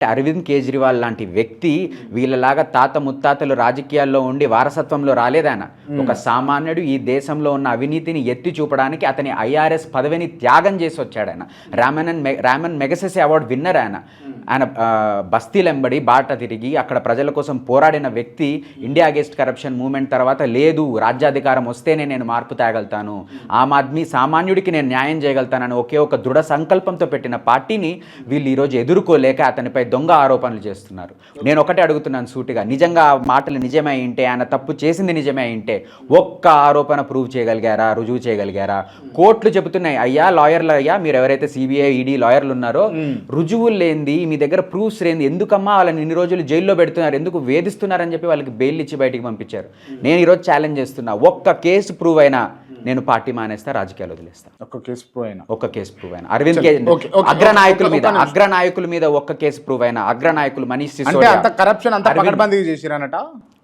అరవింద్ కేజ్రీవాల్ లాంటి వ్యక్తి వీళ్ళలాగా తాత ముత్తాతలు రాజకీయాల్లో ఉండి వారసత్వంలో రాలేదాయన ఒక సామాన్యుడు ఈ దేశంలో ఉన్న అవినీతిని ఎత్తి చూపడానికి అతని ఐఆర్ఎస్ పదవిని త్యాగం చేసి వచ్చాడు ఆయన రామన్ రామన్ మెగసెసే అవార్డు విన్నర్ ఆయన. ఆయన ఆ, బస్తీలెంబడి బాట తిరిగి అక్కడ ప్రజల కోసం పోరాడిన వ్యక్తి ఇండియా అగేన్స్ట్ కరప్షన్ మూవ్మెంట్ తర్వాత లేదు రాజ్యాధికారం వస్తేనే నేను మార్పు తేగలుగుతాను ఆమ్ ఆద్మీ సామాన్యుడికి నేను న్యాయం చేయగలుగుతానని ఒకే ఒక దృఢ సంకల్పంతో పెట్టిన పార్టీని వీళ్ళు ఈరోజు ఎదుర్కోలేక అతనిపై దొంగ ఆరోపణలు చేస్తున్నారు. నేను ఒకటే అడుగుతున్నాను సూటిగా నిజంగా ఆ మాటలు నిజమే అయింటే ఆయన తప్పు చేసింది నిజమే అయింటే ఒక్క ఆరోపణ ప్రూవ్ చేయగలిగారా రుజువు చేయగలిగారా? కోర్టులు చెబుతున్నాయి అయ్యా లాయర్లు అయ్యా మీరు ఎవరైతే సిబిఐ ఈడీ లాయర్లు ఉన్నారో రుజువులు లేనిది మీ దగ్గర ప్రూఫ్స్ లేనిది. ఎందుకమ్మా వాళ్ళని ఇన్ని రోజులు జైల్లో పెడుతున్నారు? ఎందుకు వేధిస్తున్నారని చెప్పి వాళ్ళకి బెయిల్ ఇచ్చి బయటికి పంపించారు? నేను ఈరోజు ఛాలెంజ్ చేస్తున్నా. ఒక్క కేసు ప్రూవ్ అయినా నేను పార్టీ మానేస్తా రాజకీయాలు వదిలేస్తా. ఒక్క కేసు ప్రూవ్ అయినా. ఒక్క కేసు ప్రూవ్ అయినా. అరవింద్ కేజ్రీవాల్ ఓకే, అగ్ర నాయకుల ఒక్క మీద నిమిషం. అగ్ర నాయకుల మీద ఒక్క కేసు ప్రూవ్ అయినా. అగ్ర నాయకులు మనీష్ సిసోడియా. అంత కరప్షన్ అంత చేసిరనట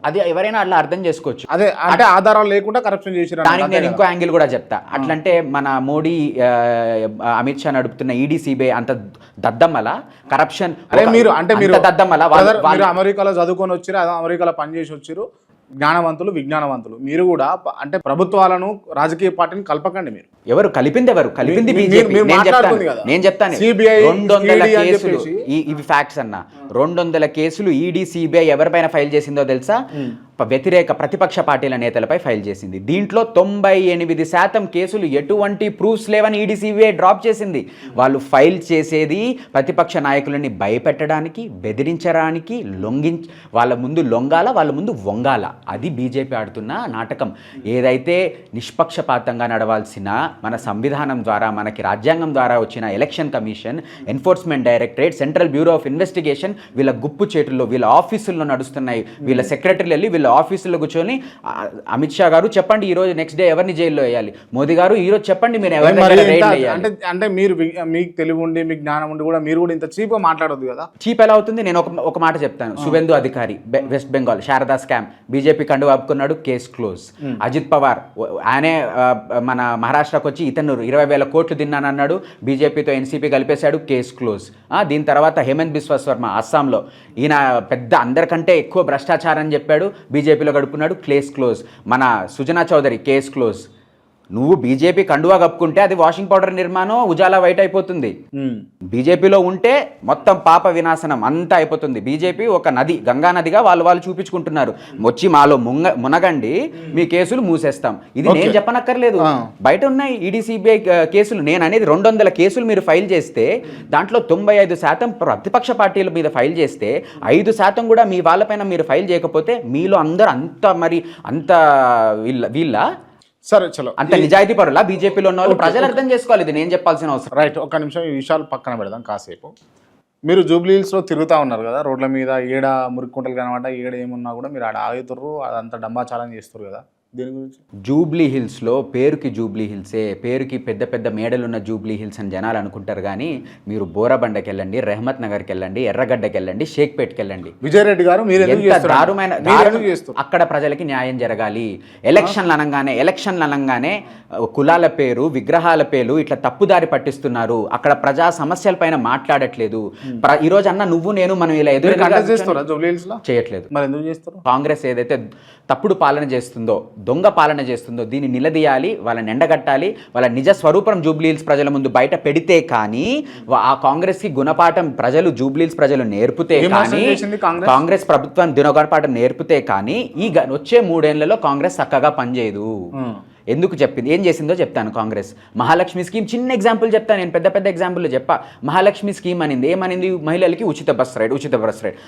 అది ఎవరైనా అట్లా అర్థం చేసుకోవచ్చు. అదే అంటే ఆధారాలు లేకుండా కరప్షన్ చేసిరన్నట దానికి నేను ఇంకో యాంగిల్ కూడా చెప్తా. అట్లంటే మన మోడీ అమిత్ షా నడుపుతున్న ఈడీ సిబిఐ అంత దద్దమ్మల? కరప్షన్ మీరు అంటే మీరు దద్దమ్మల? అమెరికాలో చదువుకొని వచ్చారు అమెరికాలో పనిచేసి వచ్చారు జ్ఞానవంతులు విజ్ఞానవంతులు. మీరు కూడా అంటే ప్రభుత్వాలను రాజకీయ పార్టీని కలపకండి మీరు. ఎవరు? కలిపింది ఎవరు? కలిపింది నేను చెప్తాను. రెండు వందల కేసులు. ఇవి ఫ్యాక్ట్స్ అన్న. రెండు వందల కేసులు ఈడీ సిబిఐ ఎవరిపైన ఫైల్ చేసిందో తెలుసా? వ్యతిరేక ప్రతిపక్ష పార్టీల నేతలపై ఫైల్ చేసింది. దీంట్లో తొంభై ఎనిమిది శాతం కేసులు ఎటువంటి ప్రూఫ్స్ లేవని ఈడీ సిబిఐ డ్రాప్ చేసింది. వాళ్ళు ఫైల్ చేసేది ప్రతిపక్ష నాయకులని భయపెట్టడానికి బెదిరించడానికి లొంగి వాళ్ళ ముందు లొంగాల వాళ్ళ ముందు వంగాల. అది బీజేపీ ఆడుతున్న నాటకం. ఏదైతే నిష్పక్షపాతంగా నడవాల్సిన మన సంవిధానం ద్వారా మనకి రాజ్యాంగం ద్వారా వచ్చిన election commission enforcement directorate central bureau of investigation వీళ్ళ గుప్పు చేతుల్లో వీళ్ళ ఆఫీసుల్లో నడుస్తున్నాయి. వీళ్ళ సెక్రటరీలు వెళ్ళి వీళ్ళ ఆఫీసుల్లో కూర్చొని ఆ, అమిత్ షా గారు చెప్పండి ఈ రోజు నెక్స్ట్ డే ఎవరిని జైల్లో వేయాలి? మోదీ గారు ఈ రోజు చెప్పండి మీరు ఎవరి మరి దగ్గర ఇంత- రైడ్లు వేయాలి? అంటే అంటే మీరు మీకు తెలివి ఉండి మీకు జ్ఞానం ఉండి కూడా మీరు కూడా ఇంత చీప్ మాట్లాడొద్దు కదా? చీప్ ఎలా అవుతుంది? నేను ఒక ఒక మాట చెప్తాను. Suvendu Adhikari west Bengal Sharada scam BJP కండు ఆపుకున్నాడు కేసు క్లోజ్ అజిత్ పవార్ ఆయనే మన మహారాష్ట్రకు వచ్చి ఇతను ఇరవై వేల కోట్లు తిన్నానన్నాడు బీజేపీతో ఎన్సీపీ కలిపేశాడు కేసు క్లోజ్ దీని తర్వాత హేమంత్ బిశ్వాస్ వర్మ అస్సాంలో. ఈయన పెద్ద అందరికంటే ఎక్కువ భ్రష్టాచారం చెప్పాడు. బీజేపీలో గడుపుకున్నాడు కేస్ క్లోజ్ మన సుజనా చౌదరి కేస్ క్లోజ్ నువ్వు బీజేపీ కండువా కప్పుకుంటే అది వాషింగ్ పౌడర్ నిర్మాణం ఉజాలా వైట్ అయిపోతుంది. బీజేపీలో ఉంటే మొత్తం పాప వినాశనం అంతా అయిపోతుంది. బీజేపీ ఒక నది గంగా నదిగా వాళ్ళు వాళ్ళు చూపించుకుంటున్నారు. వచ్చి మాలో మునగ మునగండి మీ కేసులు మూసేస్తాం. ఇది నేను చెప్పనక్కర్లేదు. బయట ఉన్నాయి ఈడీ సిబిఐ కేసులు. నేను అనేది రెండు వందల కేసులు మీరు ఫైల్ చేస్తే దాంట్లో తొంభై ఐదు శాతం ప్రతిపక్ష పార్టీల మీద ఫైల్ చేస్తే ఐదు శాతం కూడా మీ వాళ్ళపైన మీరు ఫైల్ చేయకపోతే మీలో అందరూ అంత మరి అంత వీళ్ళ వీళ్ళ? సరే చలో. అంత నిజాయితీ పరులా బీజేపీలో ఉన్న వాళ్ళు ప్రజలు అర్థం చేసుకోవాలి ఇది నేను చెప్పాల్సిన అవసరం? రైట్ ఒక్క నిమిషం ఈ విషయాలు పక్కన పెడదాం కాసేపు. మీరు జూబ్లీ హిల్స్లో తిరుగుతూ ఉన్నారు కదా రోడ్ల మీద ఏడ మురిక్కుంటలు కనమాట ఏడ ఏమున్నా కూడా మీరు ఆడ ఆగుతుర్రు అదంతా డంబాచారం చేస్తారు కదా. దీని గురించి? జూబ్లీ హిల్స్లో పేరుకి జూబ్లీ హిల్సే పేరుకి పెద్ద పెద్ద మేడలున్న జూబ్లీ హిల్స్ అని జనాలు అనుకుంటారు కానీ మీరు బోరబండకి వెళ్ళండి రెహమత్ నగర్కి వెళ్ళండి ఎర్రగడ్డకి వెళ్ళండి షేక్పేట్కి వెళ్ళండి విజయ్ రెడ్డి గారు మీరు? దారుణమైన అక్కడ ప్రజలకి న్యాయం జరగాలి. ఎలక్షన్లు అనగానే ఎలక్షన్లు అనగానే కులాల పేరు విగ్రహాల పేరు ఇట్లా తప్పుదారి పట్టిస్తున్నారు. అక్కడ ప్రజా సమస్యలపైన మాట్లాడట్లేదు. ప్ర- ఈ రోజు అన్న నువ్వు నేను మనం ఇలా ఎదురు జూబ్లీ చేయట్లేదు. కాంగ్రెస్ ఏదైతే తప్పుడు పాలన చేస్తుందో దొంగ పాలన చేస్తుందో దీన్ని నిలదీయాలి వాళ్ళని ఎండగట్టాలి వాళ్ళ నిజ స్వరూపం జూబ్లీహిల్స్ ప్రజల ముందు బయట పెడితే కానీ ఆ కాంగ్రెస్కి గుణపాఠం ప్రజలు జూబ్లీహిల్స్ ప్రజలు నేర్పితే కానీ కాంగ్రెస్? కాంగ్రెస్ ప్రభుత్వం దినగొనపాఠం నేర్పితే కానీ ఈ వచ్చే మూడేళ్ళలో కాంగ్రెస్ చక్కగా పనిచేయదు. ఎందుకు చెప్పింది? ఏం చేసిందో చెప్తాను కాంగ్రెస్. మహాలక్ష్మి స్కీమ్ చిన్న ఎగ్జాంపుల్ చెప్తాను నేను పెద్ద పెద్ద ఎగ్జాంపుల్ చెప్పా. మహాలక్ష్మి స్కీమ్ అనింది. ఏమనింది? మహిళలకి ఉచిత బస్ రైడ్ ఉచిత బస్ రైడ్.